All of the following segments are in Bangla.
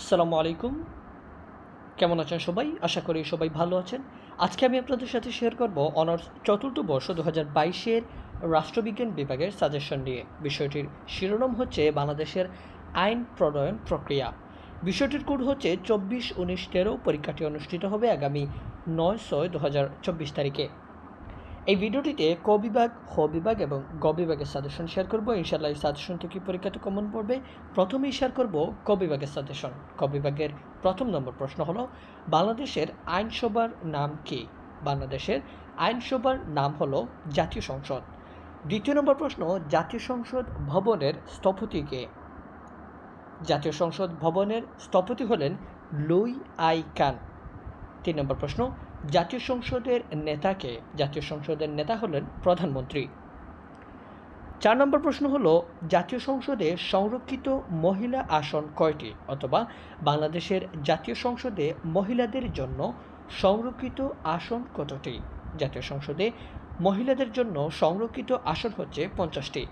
আসসালামু আলাইকুম। কেমন আছেন সবাই? আশা করি সবাই ভালো আছেন। আজকে আমি আপনাদের সাথে শেয়ার করব অনার্স চতুর্থ বর্ষ দু হাজার বাইশের রাষ্ট্রবিজ্ঞান বিভাগের সাজেশন নিয়ে। বিষয়টির শিরোনাম হচ্ছে বাংলাদেশের আইন প্রণয়ন প্রক্রিয়া। বিষয়টির কোড হচ্ছে চব্বিশ উনিশ তেরো। পরীক্ষাটি অনুষ্ঠিত হবে আগামী নয় ছয় দু হাজার চব্বিশ তারিখে। এই ভিডিওটিতে ক বিভাগ হ বিভাগ এবং গ বিভাগের সাজেশন শেয়ার করব। ইনশাল্লাহ এই সাজেশন থেকে পরীক্ষাতে কমন পড়বে। প্রথমেই শেয়ার করব ক বিভাগের সাজেশন। ক বিভাগের প্রথম নম্বর প্রশ্ন হলো, বাংলাদেশের আইনসভার নাম কি? বাংলাদেশের আইনসভার নাম হলো জাতীয় সংসদ। দ্বিতীয় নম্বর প্রশ্ন, জাতীয় সংসদ ভবনের স্থপতি কে? জাতীয় সংসদ ভবনের স্থপতি হলেন লুই আই কান। তিন নম্বর প্রশ্ন জাতীয় সংসদের নেতাকে, জাতীয় সংসদের নেতা হলেন প্রধানমন্ত্রী। চার নম্বর প্রশ্ন হলো, জাতীয় সংসদে সংরক্ষিত মহিলা আসন কয়টি? অথবা বাংলাদেশের জাতীয় সংসদে মহিলাদের জন্য সংরক্ষিত আসন কতটি? জাতীয় সংসদে মহিলাদের জন্য সংরক্ষিত আসন হচ্ছে পঞ্চাশটি।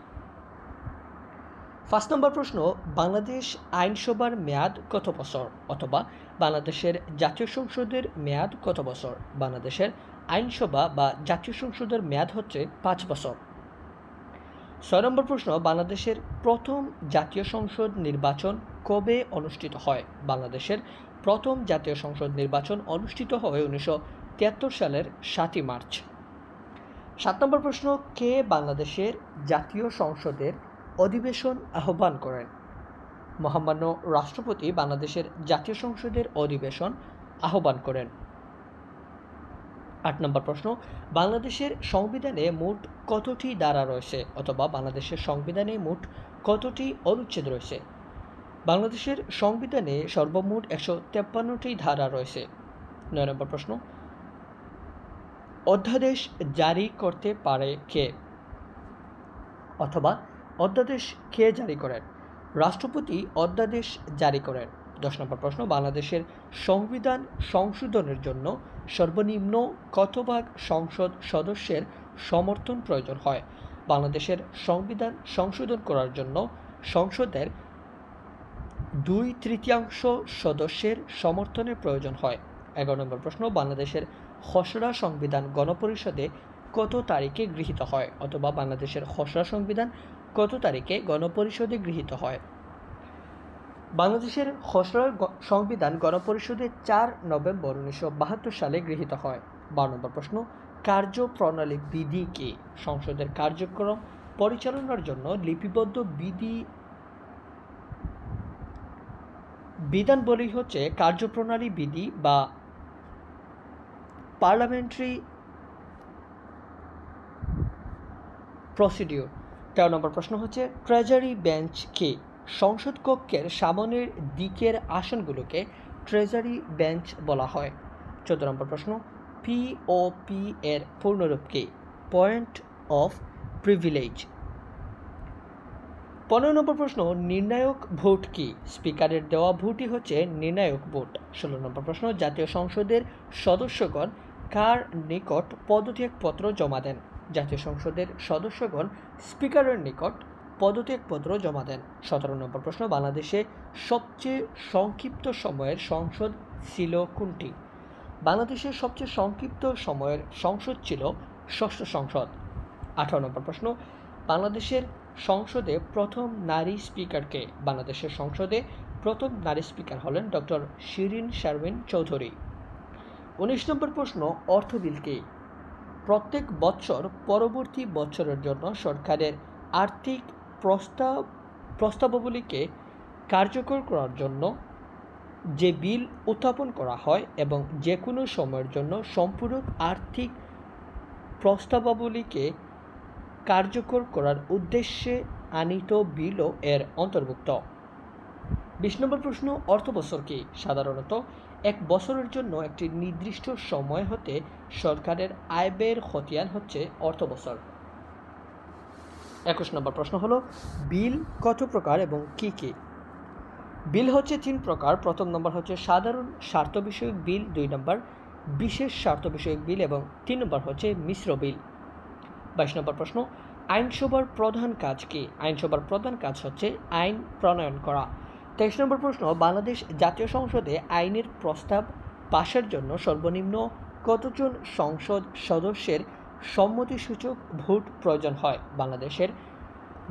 ফার্স্ট নম্বর প্রশ্ন, বাংলাদেশ আইনসভার মেয়াদ কত বছর? অথবা, বাংলাদেশের জাতীয় সংসদের মেয়াদ কত বছর? বাংলাদেশের আইনসভা বা জাতীয় সংসদের মেয়াদ হচ্ছে পাঁচ বছর। ছয় নম্বর প্রশ্ন, বাংলাদেশের প্রথম জাতীয় সংসদ নির্বাচন কবে অনুষ্ঠিত হয়? বাংলাদেশের প্রথম জাতীয় সংসদ নির্বাচন অনুষ্ঠিত হয় উনিশশো তিয়াত্তর সালের সাতই মার্চ। সাত নম্বর প্রশ্ন, কে বাংলাদেশের জাতীয় সংসদের অধিবেশন আহ্বান করেন। মহামান্য রাষ্ট্রপতি বাংলাদেশের জাতীয় সংসদের অধিবেশন আহ্বান করেন। আট নম্বর প্রশ্ন, বাংলাদেশের সংবিধানে মোট কতটি ধারা রয়েছে অথবা বাংলাদেশের সংবিধানে মোট কতটি অনুচ্ছেদ রয়েছে? বাংলাদেশের সংবিধানে সর্বমোট একশো তেপ্পান্নটি ধারা রয়েছে। নয় নম্বর প্রশ্ন, অধ্যাদেশ জারি করতে পারে কে? অথবা অধ্যাদেশ কে জারি করেন? রাষ্ট্রপতি অধ্যাদেশ জারি করেন। দশ নম্বর প্রশ্ন, বাংলাদেশের সংবিধান সংশোধনের জন্য সর্বনিম্ন কত ভাগ সংসদ সদস্যের সমর্থন প্রয়োজন হয়? বাংলাদেশের সংবিধান সংশোধন করার জন্য সংসদের দুই তৃতীয়াংশ সদস্যের সমর্থনের প্রয়োজন হয়। এগারো নম্বর প্রশ্ন, বাংলাদেশের খসড়া সংবিধান গণপরিষদে কত তারিখে গৃহীত হয়? অথবা বাংলাদেশের খসড়া সংবিধান কত তারিখে গণপরিষদে গৃহীত হয়? বাংলাদেশের খসড়া সংবিধান গণপরিষদে চার নভেম্বর উনিশশো বাহাত্তর সালে গৃহীত হয়। বারো নম্বর প্রশ্ন, কার্যপ্রণালী বিধি কি? সংসদের কার্যক্রম পরিচালনার জন্য লিপিবদ্ধ বিধি, বিধান বলেই হচ্ছে কার্যপ্রণালী বিধি বা পার্লামেন্টারি প্রসিডিওর। তেরো নম্বর প্রশ্ন হচ্ছে ট্রেজারি বেঞ্চ কি সংসদ কক্ষের সামনের দিকের আসনগুলোকে ট্রেজারি বেঞ্চ বলা হয়। চোদ্দ নম্বর প্রশ্ন পিওপি এর পূর্ণরূপ কি পয়েন্ট অফ প্রিভিলেজ পনেরো নম্বর প্রশ্ন, নির্ণায়ক ভোট কি? স্পিকারের দেওয়া ভোটই হচ্ছে নির্ণায়ক ভোট। ষোলো নম্বর প্রশ্ন, জাতীয় সংসদের সদস্যগণ কার নিকট পদত্যাগপত্র জমা দেন? জাতীয় সংসদের সদস্যগণ স্পিকারের নিকট পদত্যাগপত্র জমা দেন। সতেরো নম্বর প্রশ্ন, বাংলাদেশে সবচেয়ে সংক্ষিপ্ত সময়ের সংসদ ছিল কোনটি? বাংলাদেশের সবচেয়ে সংক্ষিপ্ত সময়ের সংসদ ছিল ষষ্ঠ সংসদ। আঠারো নম্বর প্রশ্ন, বাংলাদেশের সংসদে প্রথম নারী স্পিকারকে বাংলাদেশের সংসদে প্রথম নারী স্পিকার হলেন ডক্টর শিরিন শারমিন চৌধুরী। উনিশ নম্বর প্রশ্ন, অর্থ বিল কি? প্রত্যেক বছর পরবর্তী বছরের জন্য সরকারের আর্থিক প্রস্তাব প্রস্তাবাবলীকে কার্যকর করার জন্য যে বিল উত্থাপন করা হয় এবং যে কোনো সময়ের জন্য সম্পূরক আর্থিক প্রস্তাবাবলীকে কার্যকর করার উদ্দেশ্যে আনিত বিলও এর অন্তর্ভুক্ত। বিশ নম্বর প্রশ্ন, অর্থ বছর কি সাধারণত এক বছরের জন্য একটি নির্দিষ্ট সময় হতে সরকারের আয় ব্যয়ের খতিয়ান হচ্ছে অর্থ বছর। একুশ নম্বর প্রশ্ন হলো, বিল কত প্রকার এবং কি কি? বিল হচ্ছে তিন প্রকার। প্রথম নম্বর হচ্ছে সাধারণ স্বার্থ বিষয়ক বিল, দুই নম্বর বিশেষ স্বার্থ বিষয়ক বিল এবং তিন নম্বর হচ্ছে মিশ্র বিল। বাইশ নম্বর প্রশ্ন, আইনসভার প্রধান কাজ কি? আইনসভার প্রধান কাজ হচ্ছে আইন প্রণয়ন করা। তেইশ নম্বর প্রশ্ন, বাংলাদেশ জাতীয় সংসদে আইনের প্রস্তাব পাশের জন্য সর্বনিম্ন কতজন সংসদ সদস্যের সম্মতিসূচক ভোট প্রয়োজন হয়? বাংলাদেশের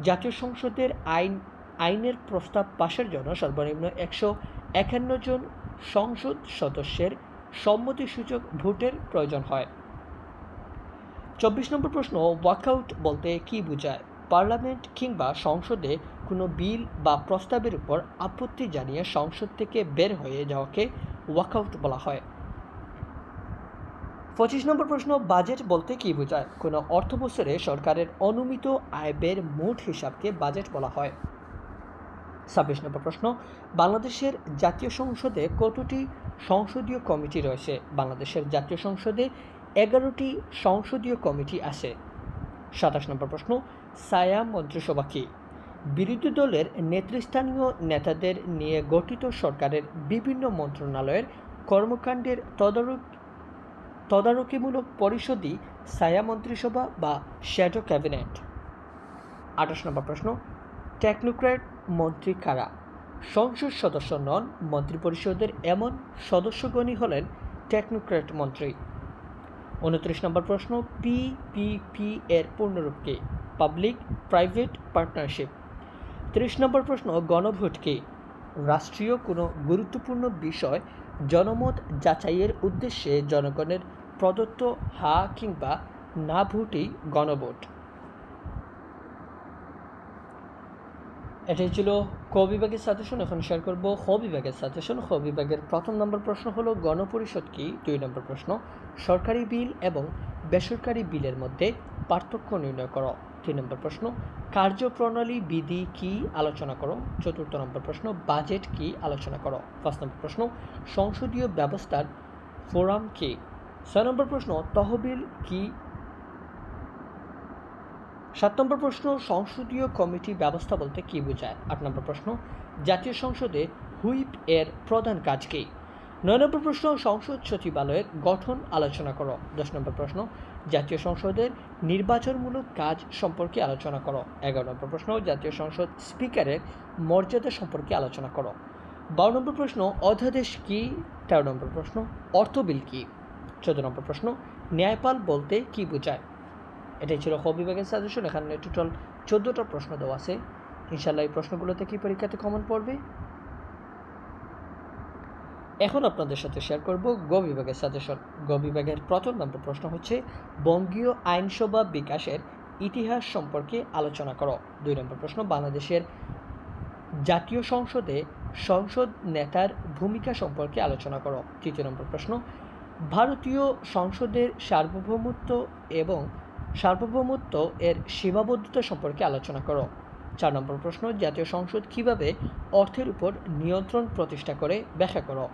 জাতীয় সংসদের আইন, আইনের প্রস্তাব পাশের জন্য সর্বনিম্ন একশো একান্ন জন সংসদ সদস্যের সম্মতিসূচক ভোটের প্রয়োজন হয়। চব্বিশ নম্বর প্রশ্ন, ওয়াকআউট বলতে কি বোঝায়? পার্লামেন্ট কিংবা সংসদে কোনো বিল বা প্রস্তাবের উপর আপত্তি জানিয়ে সংসদ থেকে বের হয়ে যাওয়াকে ওয়াকআউট বলা হয়। পঁচিশ নম্বর প্রশ্ন, বাজেট বলতে কি বোঝায়? কোনো অর্থ বছরে সরকারের অনুমিত আয় ব্যয়ের মোট হিসাবকে বাজেট বলা হয়। ছাব্বিশ নম্বর প্রশ্ন, বাংলাদেশের জাতীয় সংসদে কতটি সংসদীয় কমিটি রয়েছে? বাংলাদেশের জাতীয় সংসদে এগারোটি সংসদীয় কমিটি আছে। সাতাশ নম্বর প্রশ্ন সায়া মন্ত্রিসভা কি? বিরোধী দলের নেতৃস্থানীয় নেতাদের নিয়ে গঠিত সরকারের বিভিন্ন মন্ত্রণালয়ের কর্মকাণ্ডের তদারক তদারকিমূলক পরিষদই ছায়া মন্ত্রিসভা বা শ্যাডো ক্যাবিনেট আঠাশ নম্বর প্রশ্ন টেকনোক্র্যাট মন্ত্রী কারা? সংসদ সদস্য নন, মন্ত্রিপরিষদের এমন সদস্যগণই হলেন টেকনোক্র্যাট মন্ত্রী। উনত্রিশ নম্বর প্রশ্ন পিপিপি এর পূর্ণরূপ পাবলিক প্রাইভেট পার্টনারশিপ ত্রিশ নম্বর প্রশ্ন গণভোটকে রাষ্ট্রীয় কোনো গুরুত্বপূর্ণ বিষয় জনমত যাচাইয়ের উদ্দেশ্যে জনগণের প্রদত্ত হা কিংবা না ভোটই গণভোট। এটাই ছিল ক বিভাগের সাজেশন এখন শেয়ার করব খ বিভাগের সাজেশন খ বিভাগের প্রথম নম্বর প্রশ্ন হলো গণপরিষদ কি? দুই নম্বর প্রশ্ন, সরকারি বিল এবং বেসরকারি বিলের মধ্যে পার্থক্য নির্ণয় করো। তিন নম্বর প্রশ্ন, কার্যপ্রণালী বিধি কি? আলোচনা করো। চতুর্থ নম্বর প্রশ্ন বাজেট কি? আলোচনা করো। পাঁচ নম্বর প্রশ্ন, সংসদীয় ব্যবস্থার ফোরাম কি? ছয় নম্বর প্রশ্ন, তহবিল কি? সাত নম্বর প্রশ্ন, সংসদীয় কমিটি ব্যবস্থা বলতে কী বোঝায়? আট নম্বর প্রশ্ন, জাতীয় সংসদে হুইপ এর প্রধান কাজ কী? নয় নম্বর প্রশ্ন, সংসদ সচিবালয়ের গঠন আলোচনা করো। দশ নম্বর প্রশ্ন, জাতীয় সংসদের নির্বাচনমূলক কাজ সম্পর্কে আলোচনা করো। এগারো নম্বর প্রশ্ন, জাতীয় সংসদ স্পিকারের মর্যাদা সম্পর্কে আলোচনা করো। বারো নম্বর প্রশ্ন, অধ্যাদেশ কি? তেরো নম্বর প্রশ্ন, অর্থ বিল কী? চোদ্দ নম্বর প্রশ্ন, ন্যায়পাল বলতে কি বোঝায়? এটাই ছিল খ বিভাগের সাজেশন এখানে টোটাল চোদ্দোটা প্রশ্ন দেওয়া আছে। ইনশাল্লাহ এই প্রশ্নগুলোতে কি পরীক্ষাতে কমন পড়বে? এখন আপনাদের সাথে শেয়ার করব গ বিভাগের সাজেশন গ বিভাগের প্রথম নম্বর প্রশ্ন হচ্ছে, বঙ্গীয় আইনসভা বিকাশের ইতিহাস সম্পর্কে আলোচনা করো। দুই নম্বর প্রশ্ন, বাংলাদেশের জাতীয় সংসদে সংসদ নেতার ভূমিকা সম্পর্কে আলোচনা করো। তৃতীয় নম্বর প্রশ্ন, ভারতীয় সংসদের সার্বভৌমত্ব এবং সার্বভৌমত্ব এর সীমাবদ্ধতা সম্পর্কে আলোচনা করো। চার নম্বর প্রশ্ন, জাতীয় সংসদ কীভাবে অর্থের উপর নিয়ন্ত্রণ প্রতিষ্ঠা করে ব্যাখ্যা করো।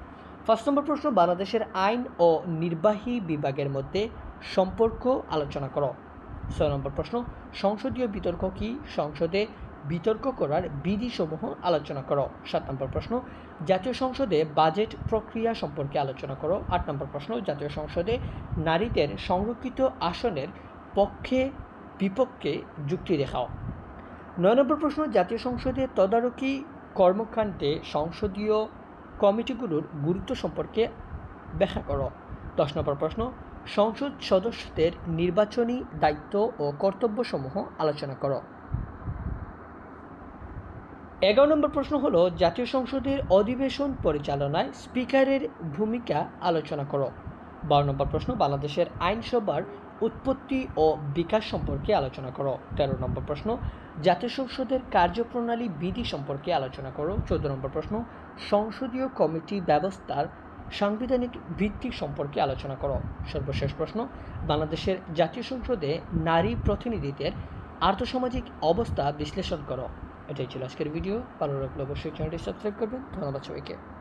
ফার্স্ট নম্বর প্রশ্ন, বাংলাদেশের আইন ও নির্বাহী বিভাগের মধ্যে সম্পর্ক আলোচনা করো। ছয় নম্বর প্রশ্ন, সংসদীয় বিতর্ক কি? সংসদে বিতর্ক করার বিধিসমূহ আলোচনা করো। সাত নম্বর প্রশ্ন, জাতীয় সংসদে বাজেট প্রক্রিয়া সম্পর্কে আলোচনা করো। আট নম্বর প্রশ্ন, জাতীয় সংসদে নারীদের সংরক্ষিত আসনের পক্ষে বিপক্ষে যুক্তি দেখাও। নয় নম্বর প্রশ্ন, জাতীয় সংসদে তদারকি কর্মকাণ্ডে সংসদীয় কমিটিগুলোর গুরুত্ব সম্পর্কে ব্যাখ্যা করো। দশ নম্বর প্রশ্ন, সংসদ সদস্যদের নির্বাচনী দায়িত্ব ও কর্তব্যসমূহ আলোচনা করো। এগারো নম্বর প্রশ্ন হলো, জাতীয় সংসদের অধিবেশন পরিচালনায় স্পিকারের ভূমিকা আলোচনা করো। বারো নম্বর প্রশ্ন, বাংলাদেশের আইনসভার উৎপত্তি ও বিকাশ সম্পর্কে আলোচনা করো। তেরো নম্বর প্রশ্ন, জাতীয় সংসদের কার্যপ্রণালী বিধি সম্পর্কে আলোচনা করো। চোদ্দ নম্বর প্রশ্ন, সংসদীয় কমিটি ব্যবস্থার সাংবিধানিক ভিত্তি সম্পর্কে আলোচনা করো। সর্বশেষ প্রশ্ন, বাংলাদেশের জাতীয় সংসদে নারী প্রতিনিধিত্বের আর্থসামাজিক অবস্থা বিশ্লেষণ করো। এটাই ছিল আজকের ভিডিও। ভালো লাগলে অবশ্যই চ্যানেলটি সাবস্ক্রাইব করবেন। ধন্যবাদ সবাইকে।